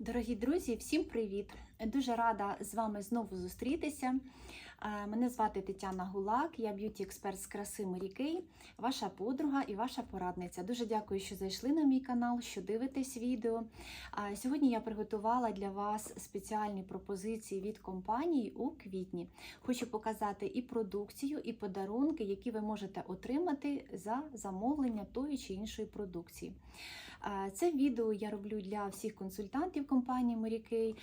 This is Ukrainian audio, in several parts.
Дорогі друзі, всім привіт! Дуже рада з вами знову зустрітися. Е, Мене звати Тетяна Гулак, я б'юті-експерт з краси Марікей, ваша подруга і ваша порадниця. Дуже дякую, що зайшли на мій канал, що дивитесь відео. Сьогодні я приготувала для вас спеціальні пропозиції від компанії у квітні. Хочу показати і продукцію, і подарунки, які ви можете отримати за замовлення тої чи іншої продукції. Е, Це відео я роблю для всіх консультантів компанії Марікей.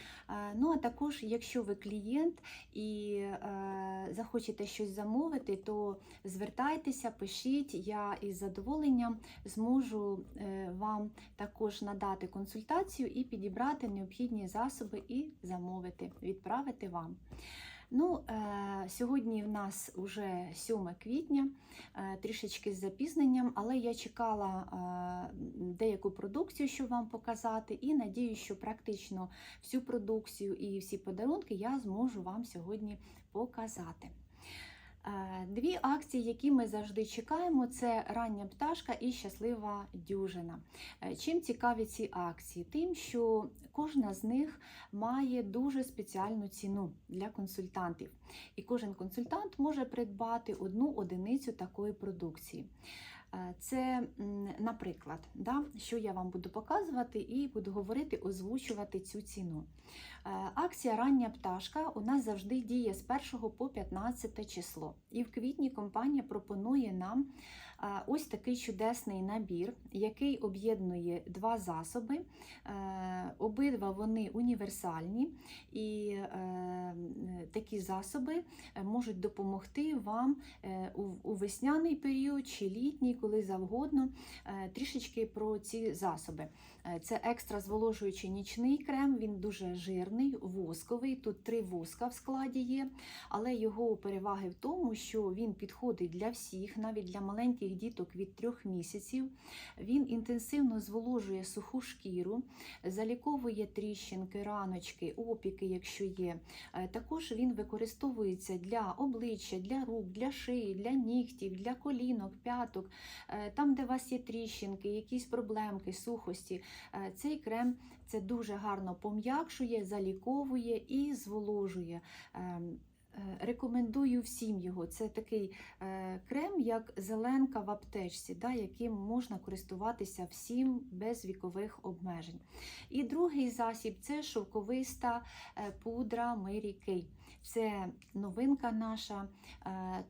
Ну а також, якщо ви клієнт і е, захочете щось замовити, то звертайтеся, пишіть. Я із задоволенням зможу е, вам також надати консультацію і підібрати необхідні засоби і замовити, відправити вам. Ну, е, Сьогодні в нас вже 7 квітня, е, трішечки з запізненням, але я чекала е, деяку продукцію, щоб вам показати, і надію, що практично всю продукцію і всі подарунки я зможу вам сьогодні показати. Е, Дві акції, які ми завжди чекаємо, це рання пташка і щаслива дюжина. Е, Чим цікаві ці акції? Тим, що кожна з них має дуже спеціальну ціну для консультантів. І кожен консультант може придбати одну одиницю такої продукції. Е, Це, наприклад, да, що я вам буду показувати і буду говорити, озвучувати цю ціну. Е, Акція Рання пташка у нас завжди діє з 1 по 15 число. І в квітні компанія пропонує нам ось такий чудесний набір, який об'єднує два засоби. Е, Обидва вони універсальні, і е, такі засоби е, можуть допомогти вам у весняний період чи літній, коли завгодно. Трішечки про ці засоби. Це екстра зволожуючий нічний крем, він дуже жирний, восковий. Тут три воска в складі є, але його переваги в тому, що він підходить для всіх, навіть для маленьких діток від трьох місяців. Він інтенсивно зволожує суху шкіру, заліковує тріщинки, раночки, опіки, якщо є. Е, Також він використовується для обличчя, для рук, для шиї, для нігтів, для колінок, п'яток, Е, там, де у вас є тріщинки, якісь проблемки, сухості. Е, Цей крем це дуже гарно пом'якшує, заліковує і зволожує. Е, Рекомендую всім його. Це такий е, крем, як зеленка в аптечці, да, яким можна користуватися всім без вікових обмежень. І другий засіб це шовковиста е, пудра Mary Kay. Це новинка наша.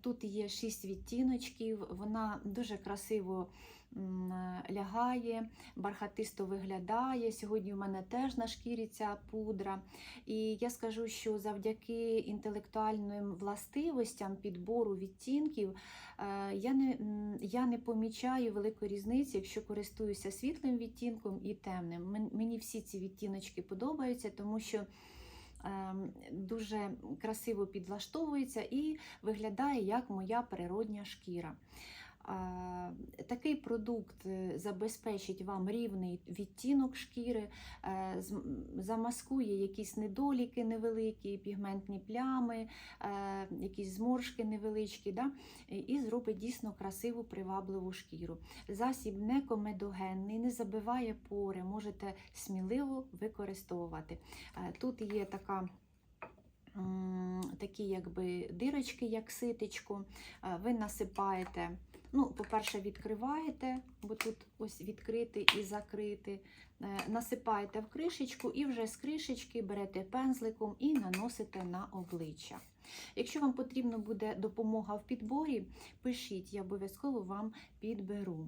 Тут є 6 відтіночків, вона дуже красиво лягає, бархатисто виглядає. Сьогодні в мене теж на шкірі ця пудра. І я скажу, що завдяки інтелектуальним властивостям підбору відтінків е, я не, я не помічаю великої різниці, якщо користуюся світлим відтінком і темним. Мені всі ці відтіночки подобаються, тому що ем, дуже красиво підлаштовується і виглядає як моя природня шкіра. Такий продукт е, забезпечить вам рівний відтінок шкіри, е, замаскує якісь недоліки невеликі, пігментні плями, е, якісь зморшки невеличкі, да? і- зробить дійсно красиву привабливу шкіру. Засіб не комедогенний, не забиває пори, можете сміливо використовувати. Тут є така. Такі якби дирочки, як ситечко, ви насипаєте. Ну, по-перше, відкриваєте, бо тут ось відкрити і закрити. Е, Насипаєте в кришечку і вже з кришечки берете пензликом і наносите на обличчя. Якщо вам потрібна буде допомога в підборі, пишіть, я обов'язково вам підберу.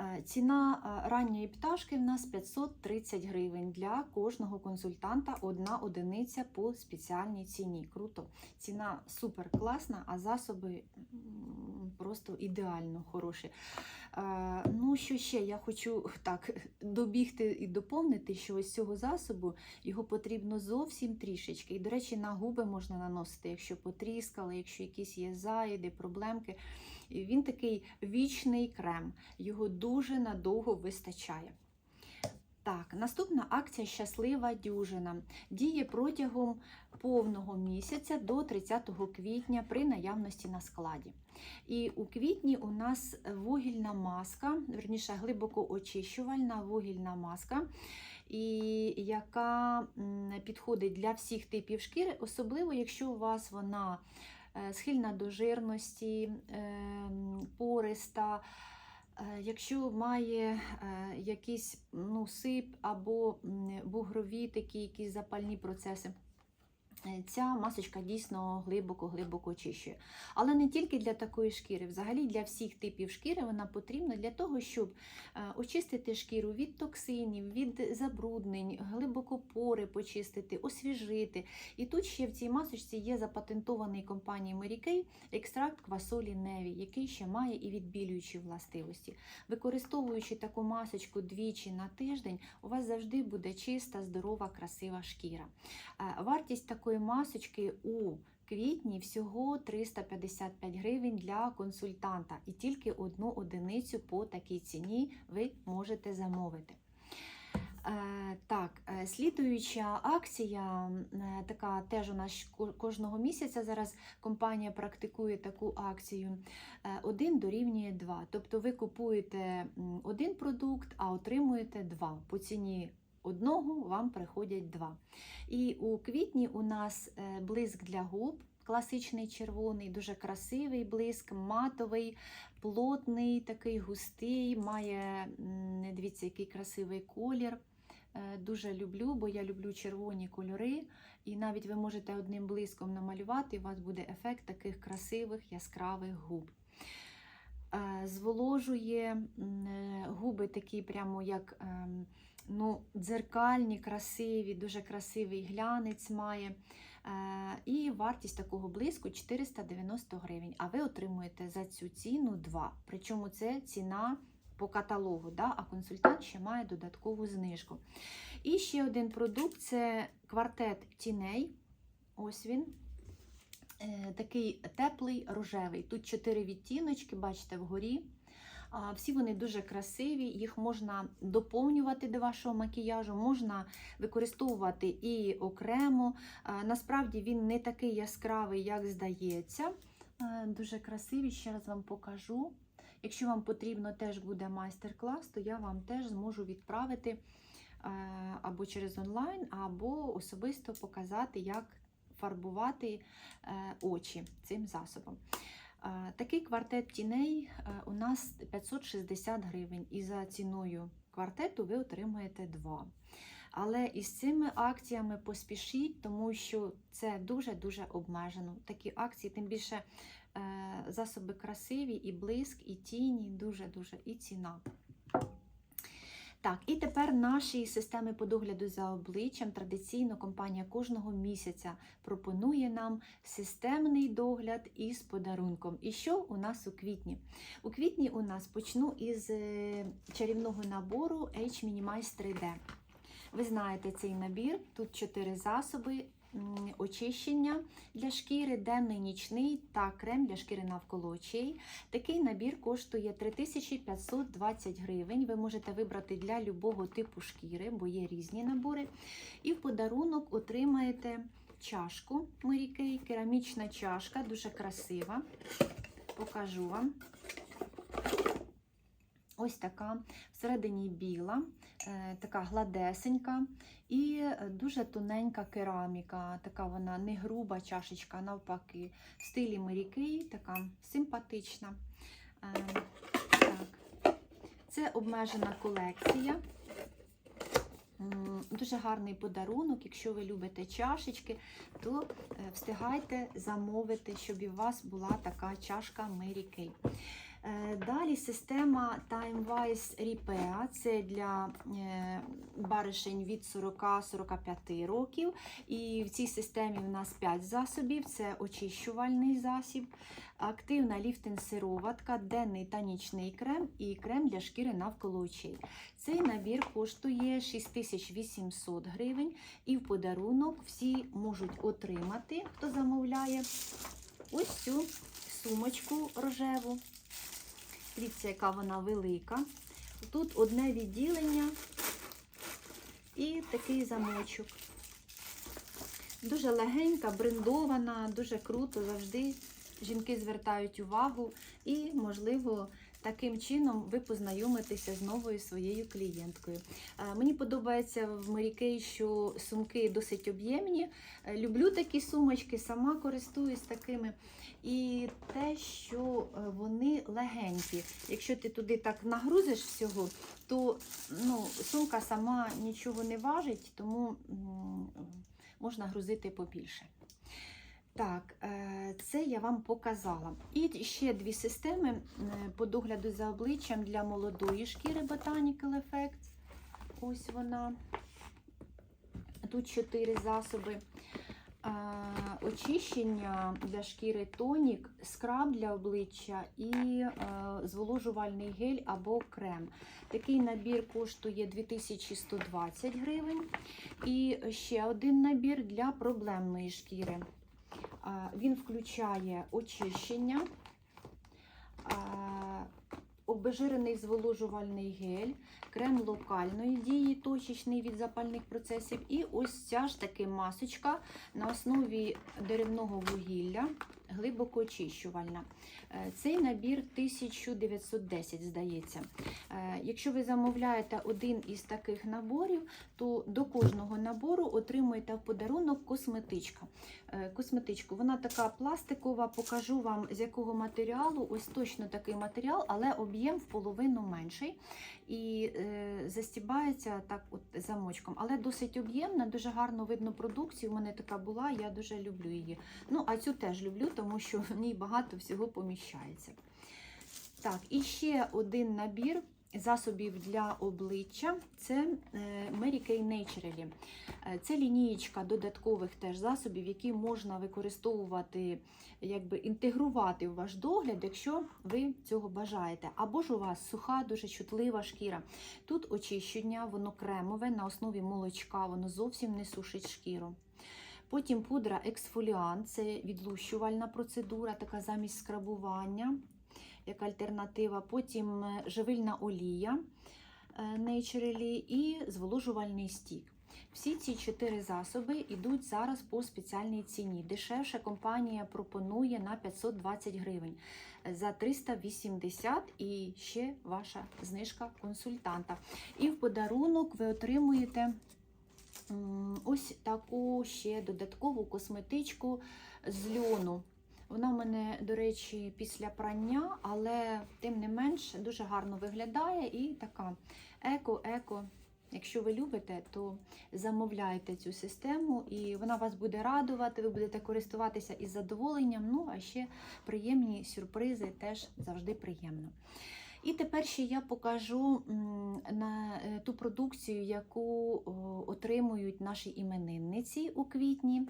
Е, Ціна е, ранньої пташки в нас 530 гривень для кожного консультанта, одна одиниця по спеціальній ціні. Круто. Ціна супер класна, а засоби просто ідеально хороші. Ну, що ще я хочу так добігти і доповнити, що ось цього засобу його потрібно зовсім трішечки. І, до речі, на губи можна наносити, якщо потріскали, якщо якісь є заїди, проблемки. Він такий вічний крем, його дуже надовго вистачає. Так, наступна акція Щаслива дюжина діє протягом повного місяця до 30 квітня при наявності на складі. І у квітні у нас вугільна маска, верніше глибоко очищувальна вугільна маска. І яка підходить для всіх типів шкіри, особливо якщо у вас вона е, схильна до жирності, ем, пориста. Е, Якщо має е, якийсь ну, сип або бугрові такі якісь запальні процеси, ця масочка дійсно глибоко-глибоко очищує. Але не тільки для такої шкіри, взагалі для всіх типів шкіри вона потрібна для того, щоб е, очистити шкіру від токсинів, від забруднень, глибоко пори почистити, освіжити. І тут ще в цій масочці є запатентований компанією Mary екстракт квасолі Неві, який ще має і відбілюючі властивості. Використовуючи таку масочку двічі на тиждень, у вас завжди буде чиста, здорова, красива шкіра. Е, Вартість такої масочки у квітні всього 355 гривень для консультанта, і тільки одну одиницю по такій ціні ви можете замовити. Е, Так, е, слідуюча акція, е, така теж у нас кожного місяця зараз компанія практикує таку акцію. Один дорівнює 2. Тобто ви купуєте один продукт, а отримуєте два. По ціні одного вам приходять два. І у квітні у нас е, блиск для губ. Класичний червоний, дуже красивий блиск, матовий, плотний, такий густий, має, дивіться, який красивий колір. Е, Дуже люблю, бо я люблю червоні кольори. І навіть ви можете одним блиском намалювати, і у вас буде ефект таких красивих яскравих губ. Е, Зволожує губи такі, прямо як ем, ну, дзеркальні, красиві, дуже красивий глянець має. Е, І вартість такого блиску 490 гривень. А ви отримуєте за цю ціну 2. Причому це ціна по каталогу, да? а консультант ще має додаткову знижку. І ще один продукт це квартет тіней. Ось він. Е, Такий теплий рожевий. Тут чотири відтіночки, бачите, вгорі. Всі вони дуже красиві, їх можна доповнювати до вашого макіяжу, можна використовувати і окремо. Насправді він не такий яскравий, як здається. Дуже красивий, ще раз вам покажу. Якщо вам потрібно теж буде майстер-клас, то я вам теж зможу відправити або через онлайн, або особисто показати, як фарбувати е, очі цим засобом. Такий квартет тіней е, у нас 560 гривень, і за ціною квартету ви отримаєте два. Але із цими акціями поспішіть, тому що це дуже-дуже обмежено. Такі акції, тим більше е, засоби красиві, і блиск, і тіні, дуже-дуже, і ціна. Так, і тепер наші системи по догляду за обличчям. Традиційно компанія кожного місяця пропонує нам системний догляд із подарунком. І що у нас у квітні? У квітні у нас почну із е, чарівного набору H Minimize 3D. Ви знаєте цей набір, тут чотири засоби. Очищення для шкіри, денний нічний та крем для шкіри навколо очей. Такий набір коштує 3520 гривень. Ви можете вибрати для любого типу шкіри, бо є різні набори. І в подарунок отримаєте чашку Kay, керамічна чашка, дуже красива. Покажу вам. Ось така, всередині біла, така гладесенька і е, дуже тоненька кераміка. Така вона не груба чашечка, навпаки. В стилі Mary така симпатична. Е, Так. Це обмежена колекція. Дуже гарний подарунок. Якщо ви любите чашечки, то е, встигайте замовити, щоб у вас була така чашка Mary Kay. Е, Далі система TimeWise Repair. Це для е, баришень від 40-45 років. І в цій системі в нас 5 засобів: це очищувальний засіб, активна ліфтинг-сироватка, денний та нічний крем і крем для шкіри навколо очей. Цей набір коштує 6800 гривень, і в подарунок всі можуть отримати, хто замовляє, ось цю сумочку рожеву. Дивіться, яка вона велика. Тут одне відділення і такий замочок. Дуже легенька, брендована, дуже круто. Завжди жінки звертають увагу і, можливо, Таким чином ви познайомитеся з новою своєю клієнткою. Е, Мені подобається в Kay, що сумки досить об'ємні. Е, Люблю такі сумочки, сама користуюсь такими. І те, що е, вони легенькі. Якщо ти туди так нагрузиш всього, то ну, сумка сама нічого не важить, тому можна грузити побільше. Так, е, це я вам показала. І ще дві системи е, по догляду за обличчям для молодої шкіри Botanical Effects. Ось вона. Тут чотири засоби. Очищення для шкіри тонік, скраб для обличчя і е, зволожувальний гель або крем. Такий набір коштує 2120 гривень. І ще один набір для проблемної шкіри. Він включає очищення, обезжирений зволожувальний гель, крем локальної дії, точечний від запальних процесів. І ось ця ж таки масочка на основі деревного вугілля, глибоко очищувальна. Е, Цей набір 1910, здається. Е, Якщо ви замовляєте один із таких наборів, то до кожного набору отримуєте в подарунок косметичка. Е, Косметичку, вона така пластикова, покажу вам з якого матеріалу. Ось точно такий матеріал, але об'єм в половину менший. І застібається так от замочком. Але досить об'ємна, дуже гарно видно продукцію. У мене така була, я дуже люблю її. Ну, а цю теж люблю, тому що в ній багато всього поміщається. Так, і ще один набір засобів для обличчя це е, Mary Kay Naturally. Е, Це лінієчка додаткових теж засобів, які можна використовувати, якби інтегрувати в ваш догляд, якщо ви цього бажаєте. Або ж у вас суха, дуже чутлива шкіра. Тут очищення, воно кремове на основі молочка, воно зовсім не сушить шкіру. Потім пудра ексфоліант, це відлущувальна процедура, така замість скрабування, як альтернатива. Потім е, живильна олія е, Naturally і зволожувальний стік. Всі ці чотири засоби йдуть зараз по спеціальній ціні. Дешевше компанія пропонує на 520 гривень за 380 і ще ваша знижка консультанта. І в подарунок ви отримуєте ось таку ще додаткову косметичку з льону. Вона в мене, до речі, після прання, але тим не менш дуже гарно виглядає і така еко-еко. Якщо ви любите, то замовляйте цю систему, і вона вас буде радувати, ви будете користуватися із задоволенням. Ну, а ще приємні сюрпризи теж завжди приємно. І тепер ще я покажу на е, ту продукцію, яку отримують наші іменинниці у квітні.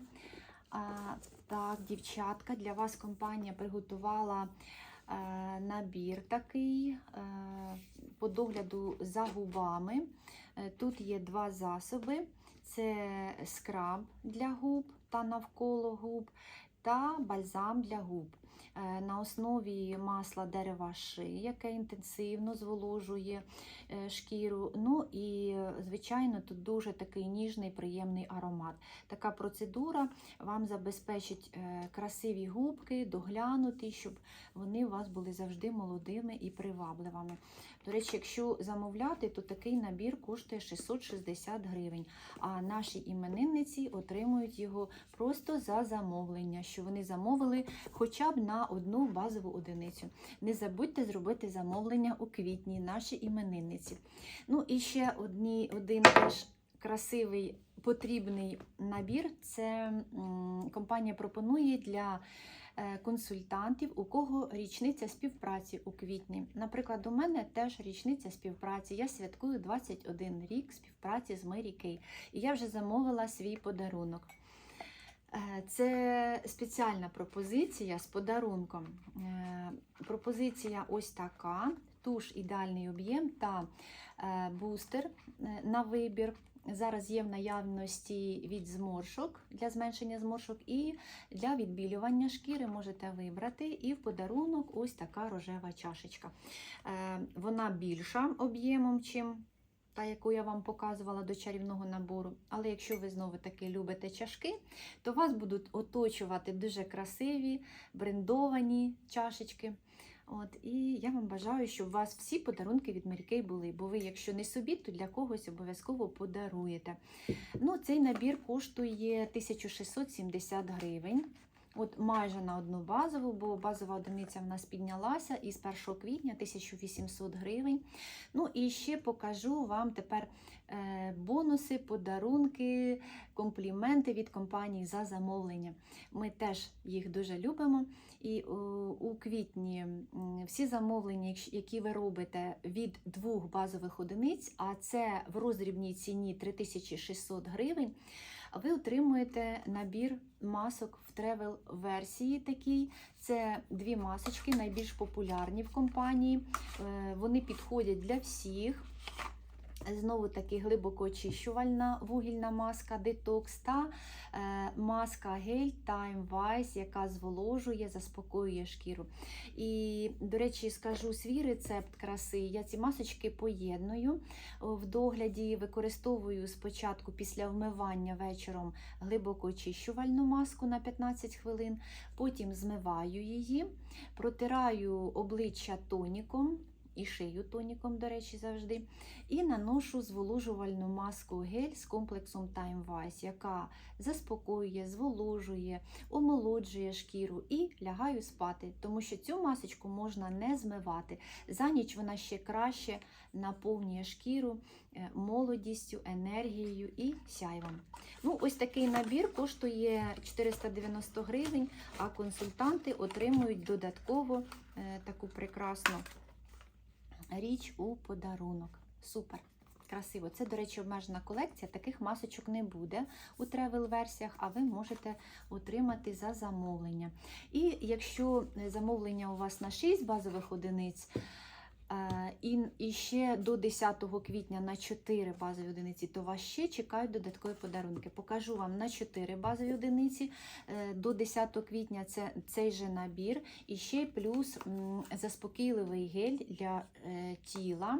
Так, дівчатка, для вас компанія приготувала е, набір такий е, по догляду за губами. Тут є два засоби: це скраб для губ та навколо губ, та бальзам для губ. Е, На основі масла дерева ши, яке інтенсивно зволожує е, шкіру. Ну і, звичайно, тут дуже такий ніжний, приємний аромат. Така процедура вам забезпечить е, красиві губки, доглянуті, щоб вони у вас були завжди молодими і привабливими. До речі, якщо замовляти, то такий набір коштує 660 гривень. А наші іменинниці отримують його просто за замовлення, що вони замовили хоча б на одну базову одиницю. Не забудьте зробити замовлення у квітні, наші іменинниці. Ну і ще одні, один теж красивий потрібний набір. Це компанія пропонує для консультантів, у кого річниця співпраці у квітні. Наприклад, у мене теж річниця співпраці. Я святкую 21 рік співпраці з Mary Kay. І я вже замовила свій подарунок. Е, Це спеціальна пропозиція з подарунком. Е, Пропозиція ось така: туш ідеальний об'єм та е, бустер е, на вибір. Зараз є в наявності від зморшок для зменшення зморшок і для відбілювання шкіри можете вибрати. І в подарунок ось така рожева чашечка. Е, Вона більша об'ємом, чим та, яку я вам показувала до чарівного набору. Але якщо ви знову таки любите чашки, то вас будуть оточувати дуже красиві брендовані чашечки. От, і я вам бажаю, щоб у вас всі подарунки від Mary були, бо ви, якщо не собі, то для когось обов'язково подаруєте. Ну, цей набір коштує 1670 гривень. От майже на одну базову, бо базова одиниця в нас піднялася і з 1 квітня 1800 гривень. Ну і ще покажу вам тепер е, бонуси, подарунки, компліменти від компанії за замовлення. Ми теж їх дуже любимо. І о, у квітні всі замовлення, які ви робите від двох базових одиниць, а це в роздрібній ціні 3600 гривень, ви отримуєте набір масок в тревел-версії такій. Це дві масочки, найбільш популярні в компанії. Е, Вони підходять для всіх. Знову таки глибокоочищувальна вугільна маска Detox та е, маска гель Time Wise, яка зволожує, заспокоює шкіру. І, до речі, скажу свій рецепт краси. Я ці масочки поєдную в догляді, використовую спочатку після вмивання вечором глибокоочищувальну маску на 15 хвилин, потім змиваю її, протираю обличчя тоніком. І шию тоніком, до речі, завжди. І наношу зволожувальну маску гель з комплексом Time Wise, яка заспокоює, зволожує, омолоджує шкіру і лягаю спати, тому що цю масочку можна не змивати. За ніч вона ще краще наповнює шкіру е, молодістю, енергією і сяйвом. Ну, ось такий набір коштує 490 гривень, а консультанти отримують додатково е, таку прекрасну річ у подарунок. Супер! Красиво. Це, до речі, обмежена колекція. Таких масочок не буде у тревел-версіях, а ви можете отримати за замовлення. І якщо замовлення у вас на 6 базових одиниць, е, і, і ще до 10 квітня на 4 базові одиниці, то вас ще чекають додаткові подарунки. Покажу вам на 4 базові одиниці. Е, До 10 квітня це цей же набір, і ще плюс заспокійливий гель для е, тіла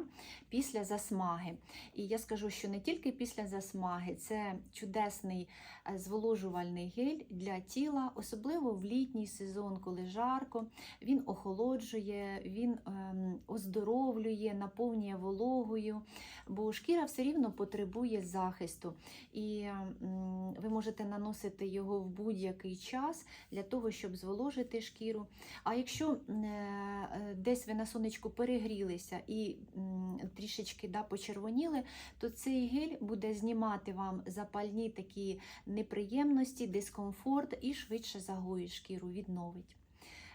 після засмаги. І я скажу, що не тільки після засмаги, це чудесний е, зволожувальний гель для тіла, особливо в літній сезон, коли жарко. Він охолоджує, він ем, оздоровлює, наповнює вологою, бо шкіра все рівно потребує захисту. І ви можете наносити його в будь-який час для того, щоб зволожити шкіру. А якщо е, десь ви на сонечку перегрілися і трішечки да, почервоніли, то цей гель буде знімати вам запальні такі неприємності, дискомфорт і швидше загоїть шкіру, відновить.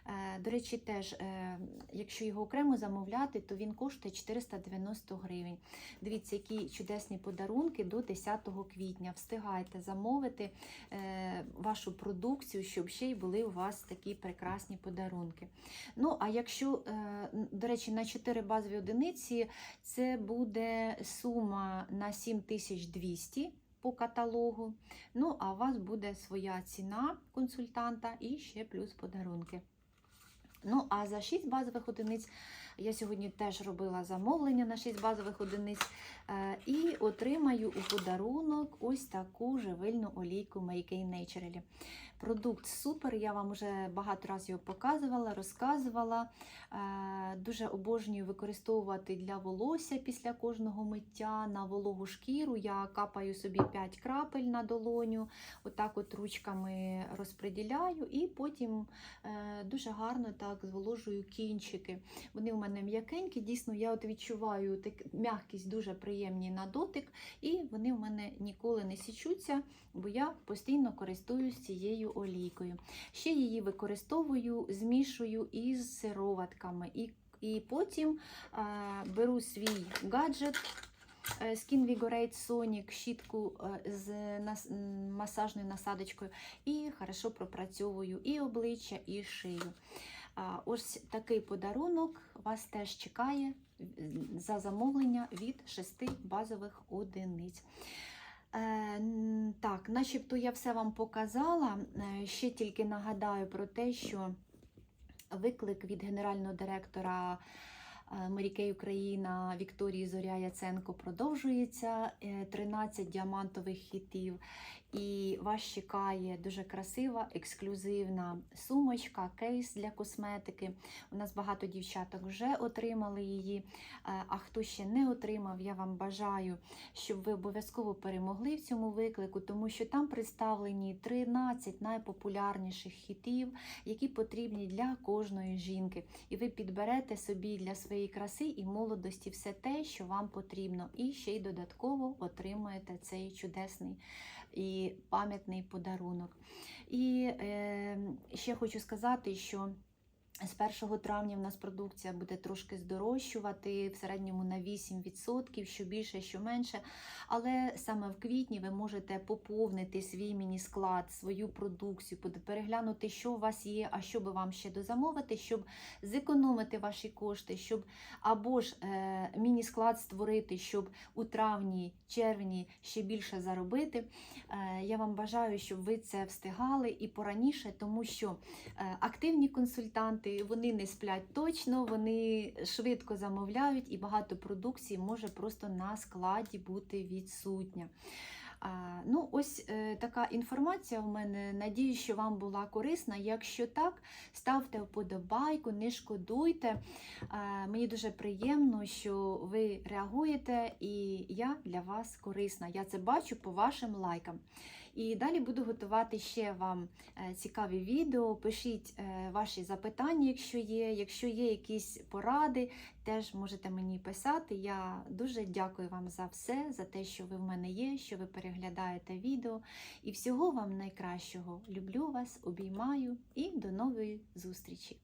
Е, До речі, теж, е, якщо його окремо замовляти, то він коштує 490 гривень. Дивіться, які чудесні подарунки до 10 квітня. Встигайте замовити е, вашу продукцію, щоб ще й були у вас такі прекрасні подарунки. Ну, а якщо, до речі, на 4 базові одиниці це буде сума на 7200 по каталогу. Ну, а у вас буде своя ціна консультанта і ще плюс подарунки. Ну, а за 6 базових одиниць я сьогодні теж робила замовлення на 6 базових одиниць е, і отримаю у подарунок ось таку живильну олійку Make Naturally. Продукт супер, я вам вже багато разів його показувала, розказувала. Е, Дуже обожнюю використовувати для волосся після кожного миття на вологу шкіру. Я капаю собі 5 крапель на долоню, отак от ручками розподіляю, і потім е, дуже гарно так зволожую кінчики. Вони у мене м'якенькі, дійсно, я от відчуваю так, м'якість дуже приємні на дотик, і вони в мене ніколи не січуться, бо я постійно користуюсь цією олійкою. Ще її використовую, змішую із сироватками. І, і потім е, беру свій гаджет. е, Skin Vigorate Sonic, щітку е, з масажною насадочкою і хорошо пропрацьовую і обличчя, і шию. А, Ось такий подарунок вас теж чекає за замовлення від шести базових одиниць. Е, Так, начебто я все вам показала. Е, Ще тільки нагадаю про те, що виклик від генерального директора Мерікей Україна Вікторії Зоря Яценко продовжується. Е, 13 діамантових хітів. І вас чекає дуже красива, ексклюзивна сумочка, кейс для косметики. У нас багато дівчаток вже отримали її. Е, А хто ще не отримав, я вам бажаю, щоб ви обов'язково перемогли в цьому виклику, тому що там представлені 13 найпопулярніших хітів, які потрібні для кожної жінки. І ви підберете собі для своєї краси і молодості все те, що вам потрібно, і ще й додатково отримаєте цей чудесний і пам'ятний подарунок. І е, ще хочу сказати, що з 1 травня в нас продукція буде трошки здорожчувати в середньому на 8%, що більше, що менше. Але саме в квітні ви можете поповнити свій міні-склад, свою продукцію, переглянути, що у вас є, а що би вам ще дозамовити, щоб зекономити ваші кошти, щоб або ж е, міні-склад створити, щоб у травні, червні ще більше заробити. Е, я вам бажаю, щоб ви це встигали і пораніше, тому що е, активні консультанти вони не сплять точно, вони швидко замовляють, і багато продукції може просто на складі бути відсутня. Ну, ось е, така інформація у мене. Надію, що вам була корисна. Якщо так, ставте вподобайку, не шкодуйте. Мені дуже приємно, що ви реагуєте, і я для вас корисна. Я це бачу по вашим лайкам. І далі буду готувати ще вам е, цікаві відео. Пишіть е, ваші запитання, якщо є. Якщо є якісь поради, теж можете мені писати. Я дуже дякую вам за все, за те, що ви в мене є, що ви переглядаєте відео. І всього вам найкращого. Люблю вас, обіймаю і до нової зустрічі!